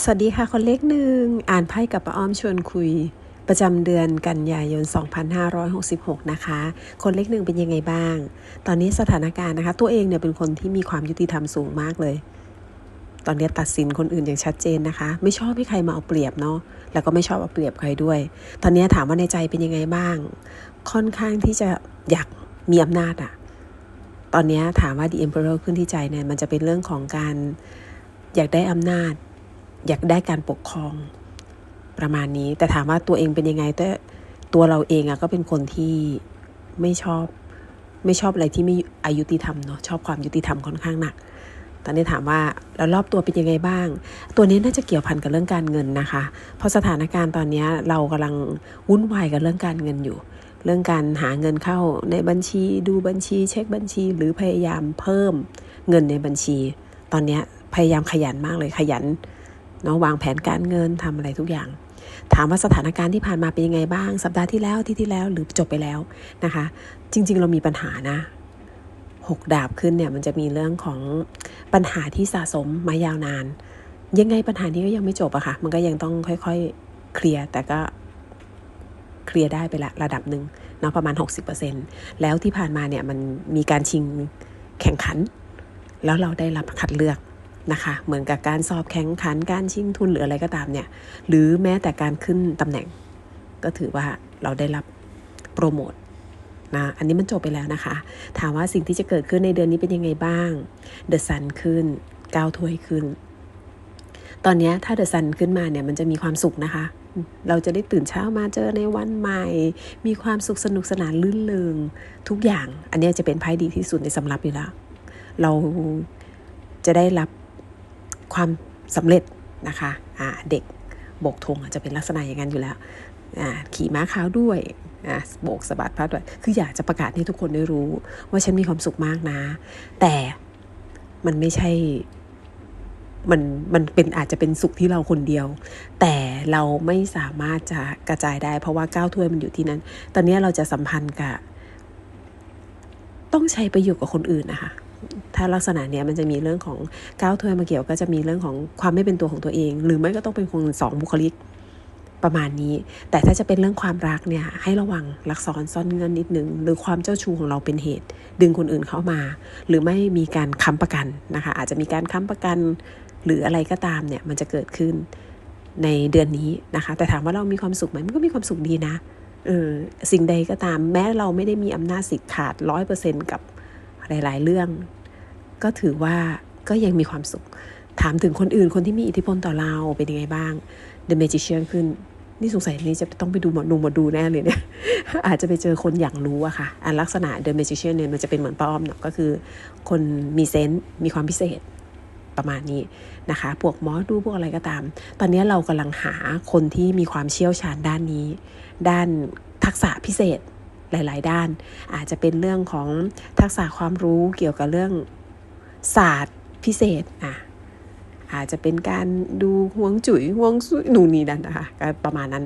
สวัสดีค่ะ คนเล็กหนึ่งอ่านไพ่กับป้าอ้อมชวนคุย ประจำเดือนกันยายน 2566 นะคะ คนเล็กหนึ่งเป็นยังไงบ้าง ตอนนี้สถานการณ์นะคะ ตัวเองเนี่ยเป็นคนที่มีความยุติธรรมสูงมากเลย ตอนนี้ตัดสินคนอื่นอย่างชัดเจนนะคะ ไม่ชอบให้ใครมาเอาเปรียบเนาะแล้วก็ไม่ชอบเอาเปรียบใครด้วย ตอนนี้ถามว่าในใจเป็นยังไงบ้าง ค่อนข้างที่จะอยากมีอำนาจอะตอนนี้ถามว่า The Emperor ขึ้นที่ใจเนี่ยมันจะเป็นเรื่องของการอยากได้อำนาจ อยากได้การปกครองประมาณนี้ แต่ถามว่าตัวเองเป็นยังไงแต่ตัวเราเองอะก็เป็นคนที่ไม่ชอบ ไม่ชอบอะไรที่ไม่อายุติธรรมเนาะชอบความยุติธรรมค่อนข้างหนัก ตอนนี้ถามว่าแล้วรอบตัวเป็นยังไงบ้าง ตัวนี้น่าจะเกี่ยวพันกับเรื่องการเงินนะคะ เพราะสถานการณ์ตอนนี้เรากำลังวุ่นวายกับเรื่องการเงินอยู่ เรื่องการหาเงินเข้าในบัญชีดูบัญชี เช็คบัญชี หรือพยายามเพิ่มเงินในบัญชี ตอนนี้พยายามขยันมากเลยขยัน เนาะวางแผนการเงินทำอะไรทุกอย่าง ถามว่าสถานการณ์ที่ผ่านมาเป็นยังไงบ้าง สัปดาห์ที่แล้วที่ที่แล้วหรือจบไปแล้วนะคะ จริง ๆ เรามีปัญหานะหกดาบขึ้นเนี่ยมันจะมีเรื่องของปัญหาที่สะสมมายาวนาน ยังไงปัญหานี้ก็ยังไม่จบอะค่ะ มันก็ยังต้องค่อยๆเคลียร์แต่ก็เคลียร์ได้ไปละระดับหนึ่งเนาะประมาณ 60%แล้วที่ผ่านมาเนี่ยมันมีการชิงแข่งขัน แล้วเราได้รับคัดเลือก นะคะ เหมือนกับการสอบแข่งขันการชิงทุนหรืออะไรก็ตามเนี่ย หรือแม้แต่การขึ้นตำแหน่ง ก็ถือว่าเราได้รับโปรโมทนะอันนี้มันจบไปแล้วนะคะ ถามว่าสิ่งที่จะเกิดขึ้นในเดือนนี้เป็นยังไงบ้าง เดอะซันขึ้นก้าวถ้วยขึ้น ตอนนี้ถ้าเดอะซันขึ้นมาเนี่ยมันจะมีความสุขนะคะ เราจะได้ตื่นเช้ามาเจอในวันใหม่ มีความสุขสนุกสนานลื่นเลงทุกอย่าง อันนี้จะเป็นไพ่ดีที่สุดในสำรับอยู่แล้ว เราจะได้รับ ความสำเร็จนะคะะเด็กโบกธงจะเป็นลักษณะอย่างนั้นอยู่แล้วขี่ม้าขาวด้วยโบกสะบัดพัดด้วยคืออยากจะประกาศให้ทุกคนได้รู้ ว่าฉันมีความสุขมากนะ แต่มันไม่ใช่มันมันเป็นอาจจะเป็นสุขที่เราคนเดียว แต่เราไม่สามารถจะกระจายได้ เพราะว่าก้าวถ้วยมันอยู่ที่นั้น ตอนนี้เราจะสัมพันธ์กับ ต้องใช้ประโยชน์กับคนอื่นนะคะ ถ้าลักษณะเนี้ยมันจะมีเรื่องของก้าวถ้วยมาเกี่ยวก็จะมีเรื่องของความไม่เป็นตัวของตัวเอง หรือไม่ก็ต้องเป็นคนสองบุคลิกประมาณนี้ แต่ถ้าจะเป็นเรื่องความรักเนี่ยให้ระวังลักซ้อนซ่อนเงื่อนนิดนึง หรือความเจ้าชู้ของเราเป็นเหตุ ดึงคนอื่นเข้ามา หรือไม่มีการค้ำประกันนะคะ อาจจะมีการค้ำประกัน หรืออะไรก็ตามเนี่ยมันจะเกิดขึ้นในเดือนนี้นะคะ แต่ถามว่าเรามีความสุขไหมมันก็มีความสุขดีนะเออสิ่งใดก็ตามแม้เราไม่ได้มีอำนาจสิทธิ์ขาดร้อยเปอร์เซ็นต์กับหลาย ๆ เรื่อง ก็ถือว่าก็ยังมีความสุข ถามถึงคนอื่นคนที่มีอิทธิพลต่อเราเป็นยังไงบ้าง The Magician ขึ้น นี่สงสัยนี่จะต้องไปดูหมอนูหมอดูแน่เลยเนี่ย อาจจะไปเจอคนอยากรู้อะค่ะอันลักษณะ The Magician เนี่ยมันจะเป็นเหมือนป้อมเนาะก็คือ คนมีเซนต์มีความพิเศษประมาณนี้นะคะ พวกหมอดูพวกอะไรก็ตาม ตอนนี้เรากำลังหาคนที่มีความเชี่ยวชาญด้านนี้ ด้านทักษะพิเศษหลาย ๆ ด้าน อาจจะเป็นเรื่องของทักษะความรู้เกี่ยวกับเรื่อง ศาสตร์พิเศษอะอาจจะเป็นการดูห่วงจุ๋ยห่วงสุยนูนี่นั่นนะคะก็ประมาณนั้น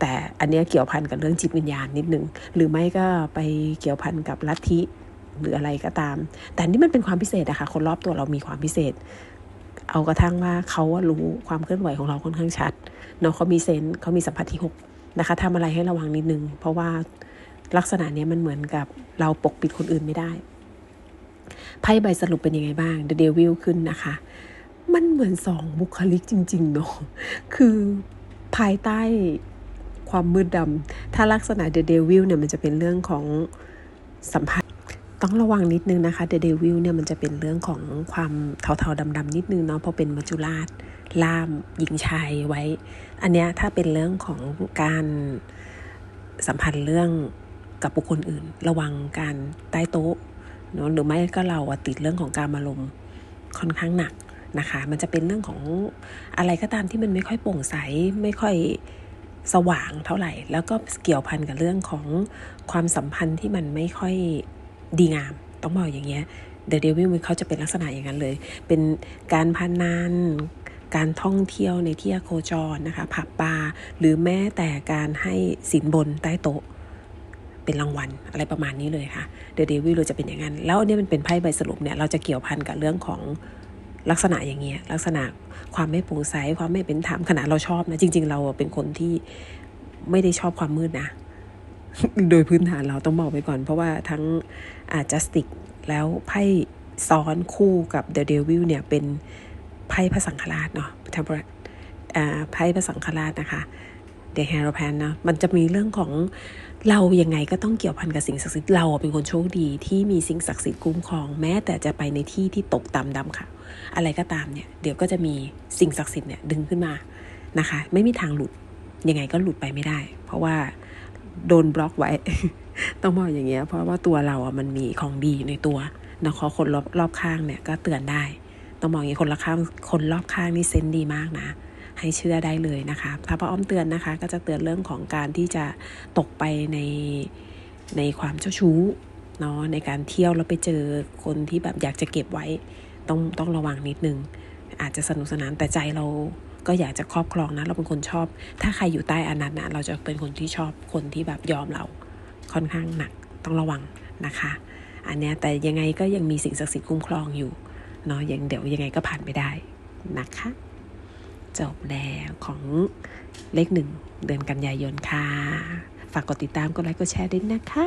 แต่อันนี้เกี่ยวพันกับเรื่องจิตวิญญาณนิดนึง หรือไม่ก็ไปเกี่ยวพันกับลัทธิหรืออะไรก็ตาม แต่นี่มันเป็นความพิเศษอะคะ่ะคนรอบตัวเรามีความพิเศษ เอากระทั่งว่าเขารู้ความเคลื่อนไหวของเราค่อนข้างชัดเนาะเขามีเซนส์เขามีสัมผัสที่6นะคะทำอะไรให้ระวังนิดนึง เพราะว่าลักษณะนี้มันเหมือนกับเราปกปิดคนอื่นไม่ได้ ไพ่ใบสรุปเป็นยังไงบ้าง The Devil ขึ้นนะคะ มันเหมือนสองบุคลิกจริงๆเนาะคือภายใต้ความมืดดำถ้าลักษณะ The Devil เนี่ยมันจะเป็นเรื่องของสัมผัสต้องระวังนิดนึงนะคะ The Devil เนี่ยมันจะเป็นเรื่องของความเทาๆดำๆนิดนึงเนาะเพราะเป็นมัจจุราชล่ามหญิงชายไว้ อันเนี้ยถ้าเป็นเรื่องของการสัมพันธ์เรื่องกับบุคคลอื่น ระวังการใต้โต๊ะ เนาะหรือไม่ก็เราติดเรื่องของการอารมณ์ค่อนข้างหนักนะคะ มันจะเป็นเรื่องของอะไรก็ตามที่มันไม่ค่อยโปร่งใสไม่ค่อยสว่างเท่าไหร่ แล้วก็เกี่ยวพันกับเรื่องของความสัมพันธ์ที่มันไม่ค่อยดีงาม ต้องบอกอย่างเงี้ยเดอะเดวิลเขาจะเป็นลักษณะอย่างนั้นเลย เป็นการพานนันการท่องเที่ยวในที่โคจรนะคะ ผับบาร์หรือแม้แต่การให้สินบนใต้โต๊ะ เป็นรางวัลอะไรประมาณนี้เลยค่ะเดอะเดวิลเราจะเป็นอย่างนั้น แล้วอันนี้มันเป็นไพ่ใบสรุปเนี่ยเราจะเกี่ยวพันกับเรื่องของลักษณะอย่างเงี้ยลักษณะความไม่โปร่งใสความไม่เป็นธรรมขณะเราชอบนะจริง ๆ เราเป็นคนที่ไม่ได้ชอบความมืดนะ โดยพื้นฐานเราต้องบอกไปก่อน เพราะว่าทั้งอาจัสติกแล้วไพ่ซ้อนคู่กับ The Devil เนี่ยเป็นไพ่พระสังฆราชเนาะ Temperate อ่าไพ่พระสังฆราชนะคะเด e แฮร์แพนนะมันจะมีเรื่องของ เรายังไงก็ต้องเกี่ยวพันกับสิ่งศักดิ์สิทธิ์เราเป็นคนโชคดีที่มีสิ่งศักดิ์สิทธิ์คุ้มครองแม้แต่จะไปในที่ที่ตกต่ำดำค่ะ อะไรก็ตามเนี่ยเดี๋ยวก็จะมีสิ่งศักดิ์สิทธิ์เนี่ยดึงขึ้นมานะคะ ไม่มีทางหลุดยังไงก็หลุดไปไม่ได้ เพราะว่าโดนบล็อกไว้ ต้องบอกอย่างเงี้ยเพราะว่าตัวเราอะมันมีของดีในตัวนะขอคนรอบรอบข้างเนี่ยก็เตือนได้ ต้องบอกอย่างนี้คนรอบข้างคนรอบข้างนี่เซนดีมากนะ ให้เชื่อได้เลยนะคะพระพระอ้อมเตือนนะคะ ก็จะเตือนเรื่องของการที่จะตกไปในในความเจ้าชู้เนาะในการเที่ยวแล้วไปเจอคนที่แบบอยากจะเก็บไว้ต้องต้องระวังนิดนึง อาจจะสนุกสนานแต่ใจเราก็อยากจะครอบครองนะ เราเป็นคนชอบ ถ้าใครอยู่ใต้อนันต์นะเราจะเป็นคนที่ชอบคนที่แบบยอมเราค่อนข้างหนักต้องระวังนะคะ อันเนี้ยแต่ยังไงก็ยังมีสิ่งศักดิ์สิทธิ์คุ้มครองอยู่เนาะยังเดี๋ยวยังไงก็ผ่านไปได้นะคะ จบแล้วของเลขหนึ่งเดือนกันยายนค่ะ ฝากกดติดตามกดไลค์กดแชร์ด้วยนะคะ